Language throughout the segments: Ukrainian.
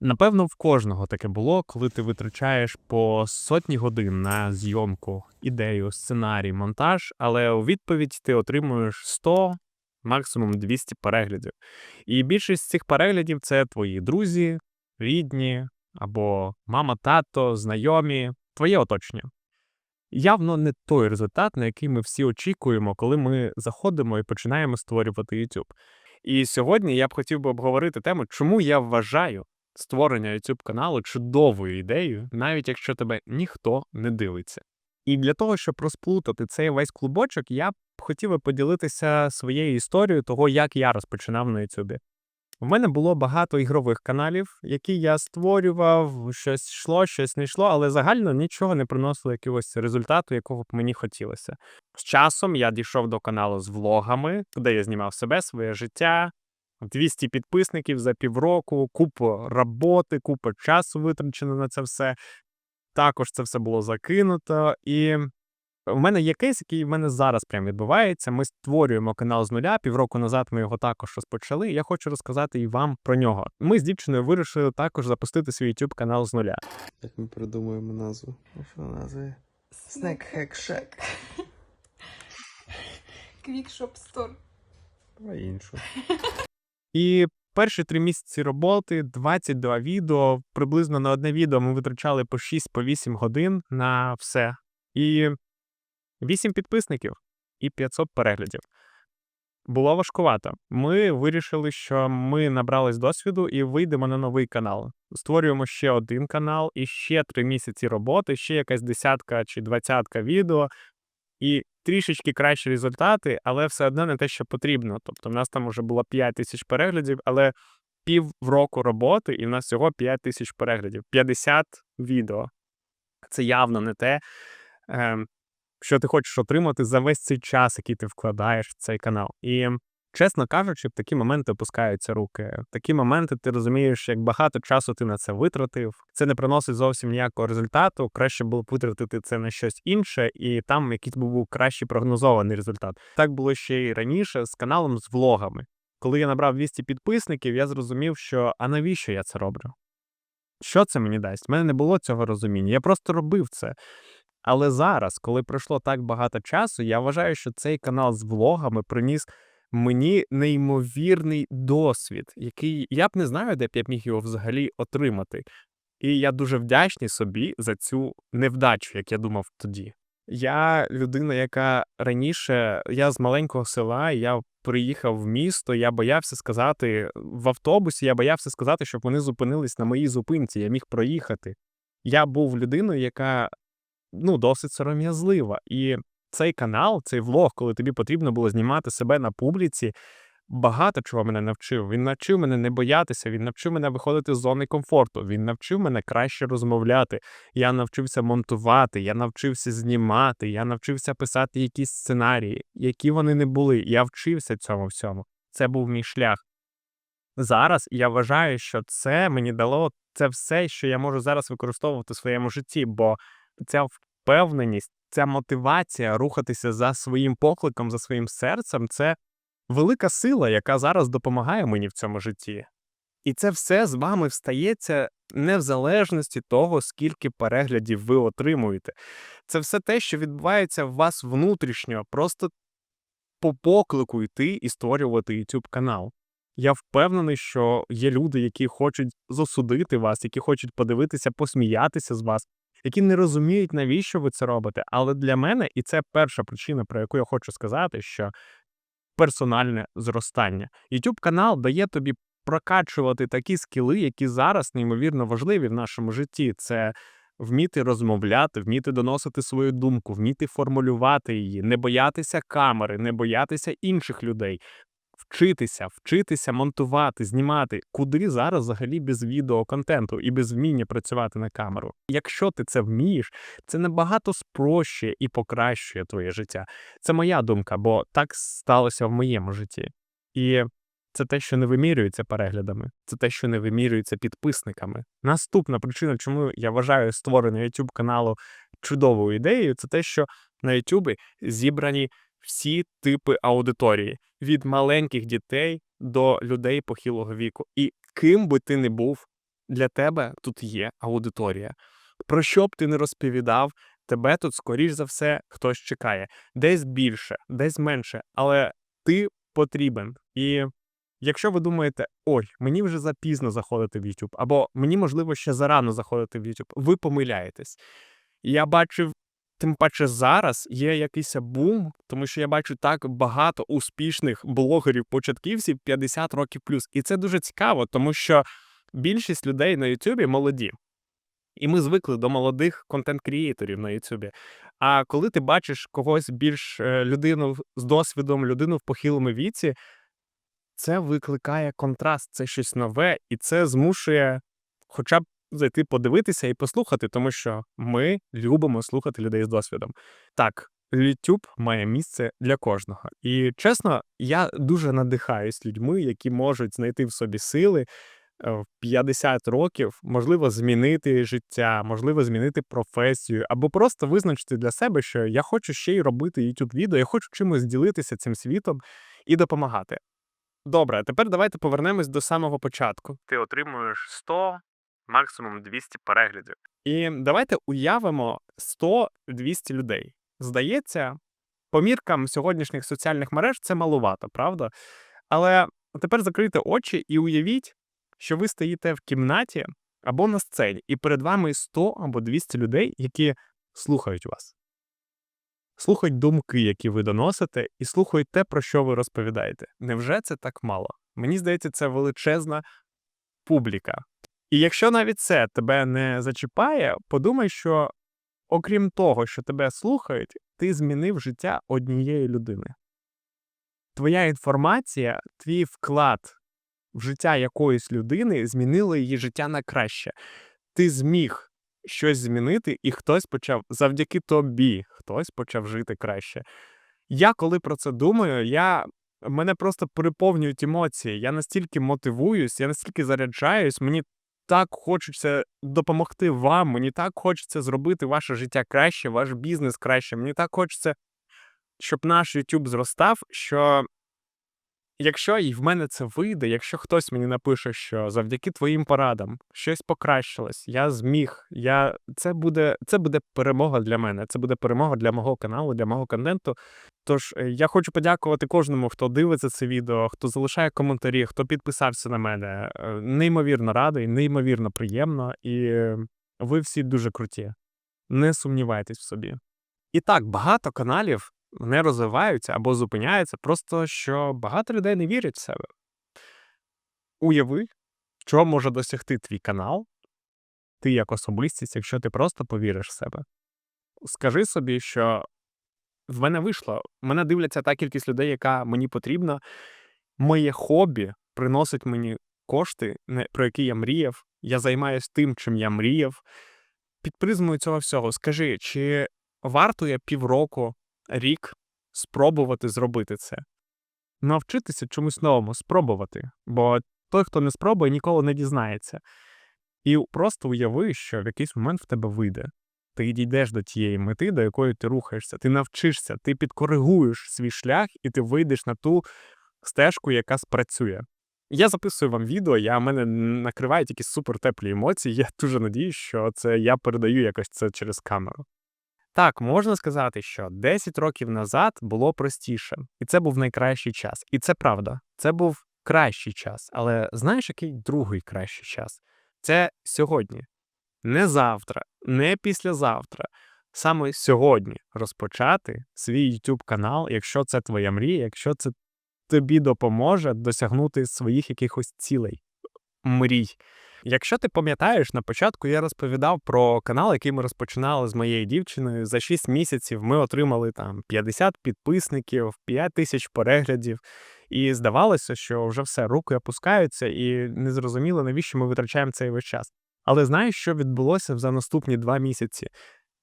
Напевно, в кожного таке було, коли ти витрачаєш по сотні годин на зйомку, ідею, сценарій, монтаж, але у відповідь ти отримуєш 100, максимум 200 переглядів. І більшість цих переглядів це твої друзі, рідні або мама, тато, знайомі, твоє оточення. Явно не той результат, на який ми всі очікуємо, коли ми заходимо і починаємо створювати YouTube. І сьогодні я б хотів би обговорити тему, чому я вважаю створення YouTube каналу чудовою ідеєю, навіть якщо тебе ніхто не дивиться. І для того, щоб розплутати цей весь клубочок, я б хотів би поділитися своєю історією того, як я розпочинав на YouTube. У мене було багато ігрових каналів, які я створював, щось йшло, щось не йшло, але загально нічого не приносило якогось результату, якого б мені хотілося. З часом я дійшов до каналу з влогами, де я знімав себе, своє життя, 200 підписників за півроку, купа роботи, купа часу витрачено на це все. Також це все було закинуто. І в мене є кейс, який в мене зараз прям відбувається. Ми створюємо канал з нуля. Півроку назад ми його також розпочали. Я хочу розказати і вам про нього. Ми з дівчиною вирішили також запустити свій YouTube канал з нуля. Як ми придумаємо назву? Що назва? Snack Hack Shack. Квікшоп Стор. Давай іншу. І перші три місяці роботи, 22 відео, приблизно на одне відео ми витрачали по 6-8 годин на все. І 8 підписників і 500 переглядів. Було важкувато. Ми вирішили, що ми набрались досвіду і вийдемо на новий канал. Створюємо ще один канал і ще три місяці роботи, ще якась десятка чи двадцятка відео, і трішечки кращі результати, але все одно не те, що потрібно. Тобто, в нас там вже було 5 тисяч переглядів, але пів року роботи, і в нас всього 5 тисяч переглядів. 50 відео. Це явно не те, ем, що ти хочеш отримати за весь цей час, який ти вкладаєш в цей канал. І, чесно кажучи, в такі моменти опускаються руки. В такі моменти ти розумієш, як багато часу ти на це витратив. Це не приносить зовсім ніякого результату. Краще було б витратити це на щось інше, і там якийсь був кращий прогнозований результат. Так було ще й раніше з каналом з влогами. Коли я набрав 200 підписників, я зрозумів, що а навіщо я це роблю? Що це мені дасть? У мене не було цього розуміння. Я просто робив це. Але зараз, коли пройшло так багато часу, я вважаю, що цей канал з влогами приніс мені неймовірний досвід, який я б не знаю, де б я міг його взагалі отримати. І я дуже вдячний собі за цю невдачу, як я думав тоді. Я людина, яка раніше, я з маленького села, я приїхав в місто, я боявся сказати в автобусі, я боявся сказати, щоб вони зупинились на моїй зупинці, я міг проїхати. Я був людиною, яка ну, досить сором'язлива. І цей канал, цей влог, коли тобі потрібно було знімати себе на публіці, багато чого мене навчив. Він навчив мене не боятися, він навчив мене виходити з зони комфорту, він навчив мене краще розмовляти. Я навчився монтувати, я навчився знімати, я навчився писати якісь сценарії, які вони не були. Я вчився цьому всьому. Це був мій шлях. Зараз я вважаю, що це мені дало це все, що я можу зараз використовувати в своєму житті, бо ця впевненість, ця мотивація рухатися за своїм покликом, за своїм серцем це велика сила, яка зараз допомагає мені в цьому житті. І це все з вами встається не в залежності того, скільки переглядів ви отримуєте. Це все те, що відбувається в вас внутрішньо, просто по поклику йти і створювати YouTube канал. Я впевнений, що є люди, які хочуть засудити вас, які хочуть подивитися, посміятися з вас, які не розуміють, навіщо ви це робите. Але для мене, і це перша причина, про яку я хочу сказати, що персональне зростання. YouTube канал дає тобі прокачувати такі скіли, які зараз неймовірно важливі в нашому житті. Це вміти розмовляти, вміти доносити свою думку, вміти формулювати її, не боятися камери, не боятися інших людей. Вчитися, вчитися монтувати, знімати, куди зараз взагалі без відеоконтенту і без вміння працювати на камеру. Якщо ти це вмієш, це набагато спрощує і покращує твоє життя. Це моя думка, бо так сталося в моєму житті. І це те, що не вимірюється переглядами, це те, що не вимірюється підписниками. Наступна причина, чому я вважаю створення YouTube каналу чудовою ідеєю, це те, що на YouTube зібрані всі типи аудиторії від маленьких дітей до людей похилого віку. І ким би ти не був, для тебе тут є аудиторія. Про що б ти не розповідав, тебе тут, скоріш за все, хтось чекає. Десь більше, десь менше, але ти потрібен. І якщо ви думаєте, ой, мені вже запізно заходити в YouTube, або мені, можливо, ще зарано заходити в YouTube, ви помиляєтесь. Я бачив, тим паче зараз є якийсь бум, тому що я бачу так багато успішних блогерів-початківців 50 років плюс. І це дуже цікаво, тому що більшість людей на YouTube молоді. І ми звикли до молодих контент-крієторів на Ютубі. А коли ти бачиш когось більш е, людину з досвідом, людину в похилому віці, це викликає контраст, це щось нове, і це змушує хоча б зайти подивитися і послухати, тому що ми любимо слухати людей з досвідом. Так, YouTube має місце для кожного. І чесно, я дуже надихаюсь людьми, які можуть знайти в собі сили е, в 50 років, можливо, змінити життя, можливо, змінити професію, або просто визначити для себе, що я хочу ще й робити youtube відео, я хочу чимось ділитися цим світом і допомагати. Добре, тепер давайте повернемось до самого початку. Ти отримуєш 100, максимум 200 переглядів. І давайте уявимо 100-200 людей. Здається, по міркам сьогоднішніх соціальних мереж це малувато, правда? Але тепер закрийте очі і уявіть, що ви стоїте в кімнаті або на сцені, і перед вами 100 або 200 людей, які слухають вас. Слухають думки, які ви доносите, і слухають те, про що ви розповідаєте. Невже це так мало? Мені здається, це величезна публіка. І якщо навіть це тебе не зачіпає, подумай, що окрім того, що тебе слухають, ти змінив життя однієї людини. Твоя інформація, твій вклад в життя якоїсь людини змінило її життя на краще. Ти зміг щось змінити, і хтось почав завдяки тобі, хтось почав жити краще. Я коли про це думаю, я мене просто переповнюють емоції. Я настільки мотивуюсь, я настільки заряджаюсь, мені так хочеться допомогти вам, мені так хочеться зробити ваше життя краще, ваш бізнес краще. Мені так хочеться, щоб наш YouTube зростав, що якщо і в мене це вийде, якщо хтось мені напише, що завдяки твоїм порадам щось покращилось, я зміг, я... це, буде, це буде перемога для мене, це буде перемога для мого каналу, для мого контенту. Тож е, я хочу подякувати кожному, хто дивиться це відео, хто залишає коментарі, хто підписався на мене. Е, Неймовірно радий, неймовірно приємно, і е, ви всі дуже круті. Не сумнівайтесь в собі. І так, багато каналів не розвиваються або зупиняються, просто що багато людей не вірять в себе. Уяви, що може досягти твій канал, ти як особистість, якщо ти просто повіриш в себе. Скажи собі, що в мене вийшло. Мене дивляться та кількість людей, яка мені потрібна. Моє хобі приносить мені кошти, про які я мріяв. Я займаюся тим, чим я мріяв. Під призмою цього всього, скажи, чи варто я півроку, рік спробувати зробити це? Навчитися чомусь новому, спробувати. Бо той, хто не спробує, ніколи не дізнається. І просто уяви, що в якийсь момент в тебе вийде. Ти дійдеш до тієї мети, до якої ти рухаєшся, ти навчишся, ти підкоригуєш свій шлях, і ти вийдеш на ту стежку, яка спрацює. Я записую вам відео, я мене накривають якісь супертеплі емоції. Я дуже надіюсь, що це я передаю якось це через камеру. Так, можна сказати, що 10 років назад було простіше, і це був найкращий час. І це правда, це був кращий час. Але знаєш, який другий кращий час? Це сьогодні. Не завтра, не післязавтра. Саме сьогодні розпочати свій YouTube канал, якщо це твоя мрія, якщо це тобі допоможе досягнути своїх якихось цілей, мрій. Якщо ти пам'ятаєш, на початку я розповідав про канал, який ми розпочинали з моєю дівчиною. За 6 місяців ми отримали там 50 підписників, 5 тисяч переглядів. І здавалося, що вже все, руки опускаються, і незрозуміло, навіщо ми витрачаємо цей весь час. Але знаєш, що відбулося за наступні два місяці?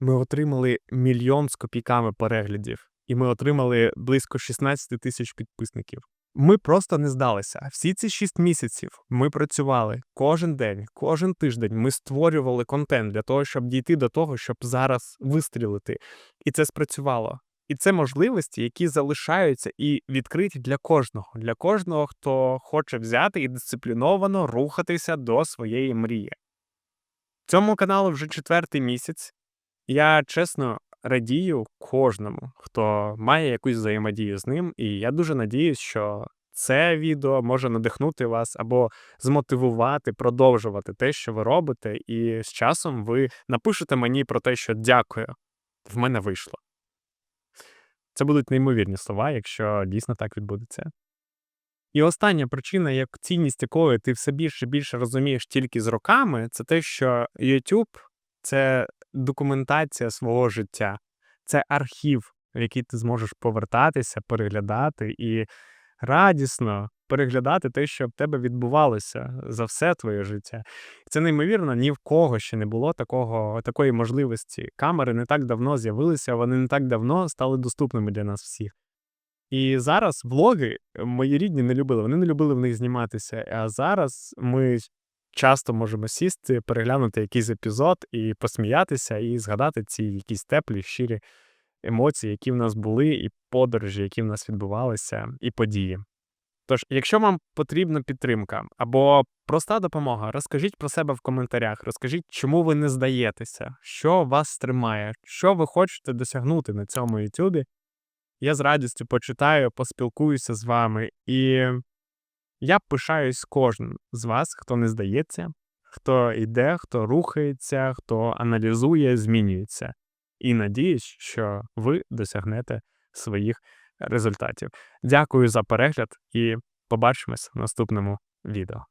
Ми отримали мільйон з копійками переглядів, і ми отримали близько 16 тисяч підписників. Ми просто не здалися. Всі ці шість місяців ми працювали кожен день, кожен тиждень. Ми створювали контент для того, щоб дійти до того, щоб зараз вистрілити. І це спрацювало. І це можливості, які залишаються і відкриті для кожного, для кожного, хто хоче взяти і дисципліновано рухатися до своєї мрії. Цьому каналу вже четвертий місяць. Я чесно радію кожному, хто має якусь взаємодію з ним, і я дуже надіюсь, що це відео може надихнути вас або змотивувати продовжувати те, що ви робите, і з часом ви напишете мені про те, що дякую, в мене вийшло. Це будуть неймовірні слова, якщо дійсно так відбудеться. І остання причина, як цінність якої ти все більше і більше розумієш тільки з роками, це те, що YouTube — це документація свого життя, це архів, в який ти зможеш повертатися, переглядати і радісно переглядати те, що в тебе відбувалося за все твоє життя. Це неймовірно, ні в кого ще не було такого, такої можливості. Камери не так давно з'явилися, вони не так давно стали доступними для нас всіх. І зараз влоги мої рідні не любили, вони не любили в них зніматися. А зараз ми часто можемо сісти, переглянути якийсь епізод і посміятися, і згадати ці якісь теплі, щирі емоції, які в нас були, і подорожі, які в нас відбувалися, і події. Тож, якщо вам потрібна підтримка або проста допомога, розкажіть про себе в коментарях, розкажіть, чому ви не здаєтеся, що вас стримає, що ви хочете досягнути на цьому YouTube. Я з радістю почитаю, поспілкуюся з вами, і я пишаюсь кожним з вас, хто не здається, хто йде, хто рухається, хто аналізує, змінюється. І надіюсь, що ви досягнете своїх результатів. Дякую за перегляд і побачимось в наступному відео.